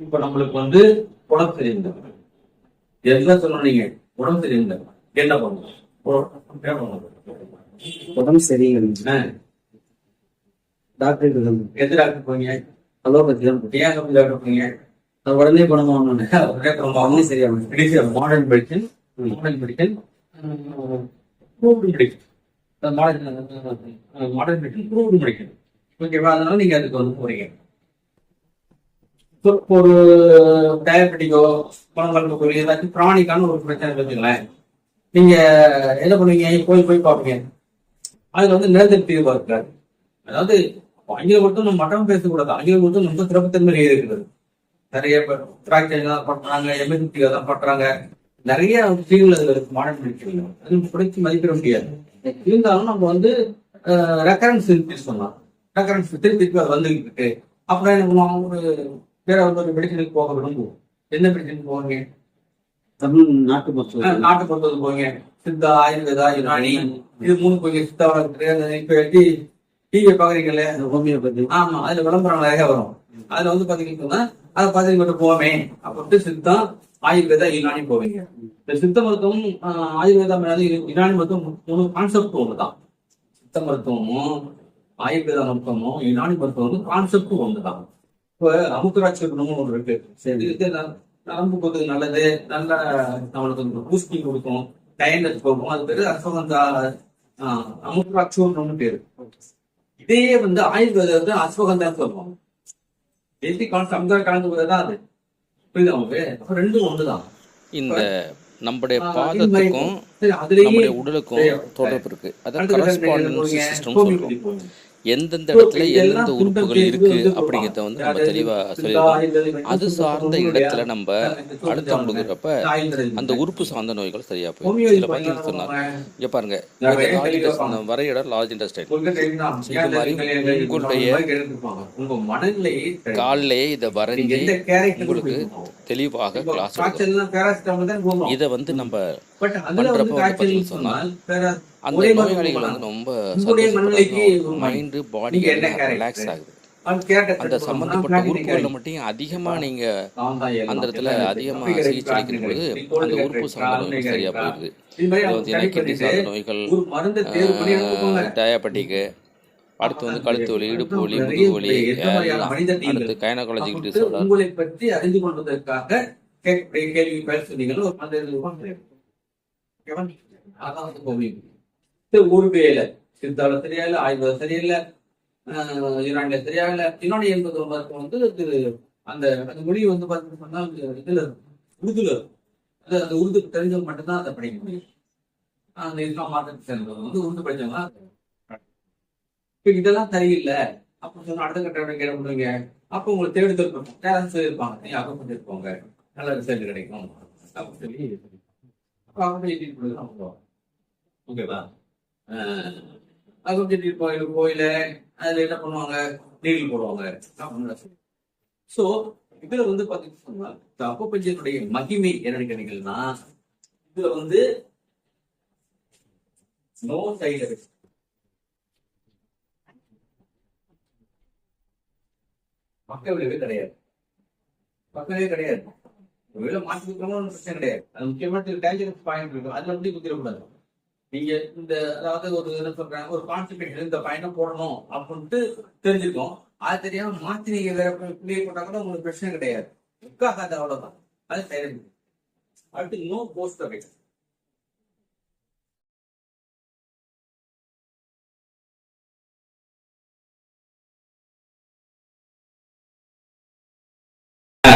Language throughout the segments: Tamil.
இப்ப நம்மளுக்கு வந்து உடம்பு சரியில்லை எல்லாம் சொல்லணும் நீங்க? உடம்பு சரியில்லை என்ன பண்ணணும்? உடம்பு சரிங்க டாக்டர் எந்த டாக்டர் போவீங்க அலோபதி தான் ஏன் கம்மி டாக்டர் போவீங்க நான் உடனே பணம் வாங்கணும் ஒரே ரொம்ப உடனே சரியாகும் modern medicine modern medical proved medical modern modern medical proved medical ஓகேவா அதனால நீங்க அதுக்கு வந்து போறீங்க. ஒரு டயபெட்டிக்கோ குழந்தைகளுக்கு ஒரு ஏதாச்சும் பிராணிக்கான ஒரு பிரச்சனை வச்சுங்களேன் நீங்க என்ன பண்ணுவீங்க? போய் போய் பார்ப்பீங்க. அதுல வந்து நிலத்தடி தீர்வா அதாவது ஆங்கிலம் மட்டும் நம்ம மட்டம் பேசக்கூடாது. ஆங்கிலம் மட்டும் ரொம்ப சிறப்புத்தன்மை இருக்கிறது நிறைய திராட்சை தான் பண்றாங்க எமர்ஜென்சி தான் பண்றாங்க நிறைய விஷயங்கள் அதுல இருக்கு மாடர்ன் அது குறைச்சி மதிப்பிட முடியாது. இருந்தாலும் நம்ம வந்து ரெக்கரன்ஸ் திருப்பி பண்ணலாம் ரெக்கரன்ஸ் திருப்பி திருப்பி அது வந்துகிட்டு இருக்கு. அப்புறம் என்ன ஒரு வேற ஒரு மெடிசனுக்கு போக விரும்புவோம் என்ன மெடிசன் போவீங்க? தமிழ் நாட்டு மருத்துவம் நாட்டு மருத்துவம் போவீங்க. சித்தா ஆயுர்வேதா யுனானி இது மூணு போய் சித்தா வளர்க்குறது இப்ப டி டிவி பாக்குறீங்கல்ல? ஹோமியோபதி. ஆமா அதுல விளம்பரம் நிறைய வரும். அதுல வந்து பாத்தீங்கன்னா அதை பார்த்து மட்டும் போவோமே. அப்படின்ட்டு சித்தா ஆயுர்வேதா யுனானி போவீங்க இந்த சித்த மருத்துவம் ஆயுர்வேதா மேல யுனானி மருத்துவம் மூணு கான்செப்ட் ஒண்ணுதான் சித்த மருத்துவமும் ஆயுர்வேதா மருத்துவமும் யுனானி மருத்துவமும் கான்செப்ட் ஒண்ணுதான். இப்ப அமுக்கராட்சி குணமும் ஒன்று இருக்கு. சரி. இது நரம்பு போக்குறது நல்லது நல்ல நம்மளுக்கு பூஸ்டிங் கொடுக்கும் டயர்னஸ் போகும். அது பேரு அஸ்வகந்தா அமுக்கராட்சூர்னு பேரு. இதே வந்து ஆயுர்வேதத்தை அஸ்வகந்தா சொல்லுவோம் பேசிக் கான்செப்ட் அமுதா கலந்து போதுதான் அது. புரியுதா அப்ப ரெண்டும் ஒண்ணுதான். இந்த நம்முடைய பாதத்துக்கும் நம்முடைய உடலுக்கும் தொடர்பு இருக்கு. அதான் கரஸ்பாண்டன்ஸ் சிஸ்டம் சொல்றோம். எந்தெந்த இடத்துல எந்தெந்த உறுப்புகள் இருக்கு அப்படிங்கறத வந்து நம்ம தெளிவா ஆயுர்வேதம், அது சார்ந்த இடத்துல? நம்ம அழுத்தம் கொடுக்குறப்ப. அந்த உறுப்பு சார்ந்த நோய்கள் சரியா போயிடும் இதுல பண்ணீங்கன்னா பாத்தீங்கன்னா சொன்னார். இங்க பாருங்க. வரையிட லார்ஜ் தெரியுமா? இது மாதிரி உங்களுடைய. காலிலேயே இதை வரைஞ்சி உங்களுக்கு. தெளிவாக கிளாஸ். இதை வந்து நம்ம அதுல வந்து சொன்னால் ஒரே மருந்து நோயாளிகள். வந்து ரொம்ப உங்களுடைய மனநிலைக்கு மைண்டு பாடி என்ன ரிலாக்ஸ்? ஆகுது அந்த சம்பந்தப்பட்ட platinum உறுப்புகளை character. மட்டும் அதிகமா நீங்க. அந்த இடத்துல அதிகமா. சிகிச்சை அளிக்கும் இப்போ அந்த. உறுப்பு நோய்கள் சரியா. போயிடுது கிட்னி சார்ந்த நோய்கள். டயபெட்டிக்கு அடுத்து வந்து கழுத்து வலி இடுப்பு வலி முதுகு வலி அடுத்து கைனகாலஜிக் டிசார்டர் உங்களை பற்றி அறிந்து கொள்வதற்காக கேள்வி பேர் சொன்னீங்கன்னா ஒரு மனித இது பண்றேன். ஓகேவா? அதான் வந்து ஹோமியோபதி. இது ஒரு வேலை. சித்தால சரியாயில்ல ஆயுர்வேதம் சரியில்லை ஆஹ் யுனானில சரியாயில்ல என்பது ஒரு மருத்துவம் வந்து அந்த அந்த மொழி வந்து பார்த்தீங்கன்னா சொன்னா வந்து இதுல உருதுல அது அந்த உருது தெரிஞ்சவங்க மட்டும்தான் அதை படிக்க முடியும். அந்த இஸ்லாம் மாதத்தை சேர்ந்தவங்க வந்து உருது படிச்சவங்க இப்ப இதெல்லாம் சரியில்லை. அப்ப சொன்னா அடுத்த கட்டம் கேட்க முடியுங்க. அப்போ உங்களுக்கு தேடி திருப்பம் டேலண்ட்ஸ் இருப்பாங்க நீ அகம் பண்ணிட்டு நல்ல ரிசல்ட் கிடைக்கும். அப்படின்னு சொல்லி அவங்க எழுதிட்டு ஓகேவா? அகம் செட்டி கோயில் கோயில அதுல என்ன பண்ணுவாங்க? நீரில் போடுவாங்க. சோ இதுல வந்து பாத்தீங்கன்னா இந்த அக்குபஞ்சனுடைய மகிமை என்னன்னு கேட்டீங்கன்னா இதுல வந்து நோ சைட் எஃபெக்ட் பக்க விளைவே கிடையாது. பக்க கிடையாது. ஒருவேளை மாற்றி கொடுக்கணும் பிரச்சனை கிடையாது. அது முக்கியமான டேஞ்சரஸ் பாயிண்ட் இருக்கும். அதுல வந்து குத்திடக்கூடாது. நீங்க இந்த அதாவது ஒரு என்ன சொல்றாங்க ஒரு கான்ஸ்டிபேஷன் இந்த பயணம் போடணும் அப்படின்ட்டு தெரிஞ்சிருக்கோம். அது தெரியாம மாத்தி நீங்க வேற பிள்ளைய போட்டா கூட உங்களுக்கு பிரச்சனை கிடையாது. உட்காகாது அவ்வளவுதான். அது சைலண்ட் அடுத்து நோ போஸ்ட் அஃபெக்ட்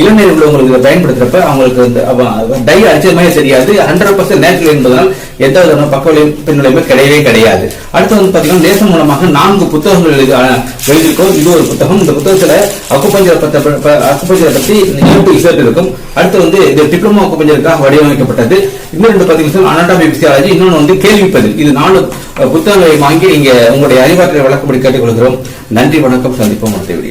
இளநீர் உள்ளவங்களுக்கு பயன்படுத்துறப்ப அவங்களுக்கு இந்த டை அடிச்சது மாதிரி தெரியாது ஹண்ட்ரட் பர்சன்ட் நேச்சுரல் என்பதனால் எந்த விதமான பக்கவிலையும் பின்விளைவுமே கிடையவே கிடையாது. அடுத்து வந்து பாத்தீங்கன்னா தேசம் மூலமாக நான்கு புத்தகங்கள் எழுதி எழுதியிருக்கோம். இது ஒரு புத்தகம். இந்த புத்தகத்துல அக்குப்பஞ்சர் பத்த அக்குப்பஞ்சரை பத்தி யூடியூப் இசட் இருக்கும். அடுத்து வந்து இது டிப்ளமோ அக்குப்பஞ்சருக்காக வடிவமைக்கப்பட்டது. இன்னும் ரெண்டு பாத்தீங்கன்னா அனாட்டமி பிசியாலஜி இன்னொன்று வந்து கேள்விப்பதில் இது நாலு புத்தகங்களை வாங்கி நீங்க உங்களுடைய அறிவாற்றலை வழக்கப்படி கேட்டுக்கொள்கிறோம். நன்றி வணக்கம். சந்திப்போம். அடுத்த வீடியோ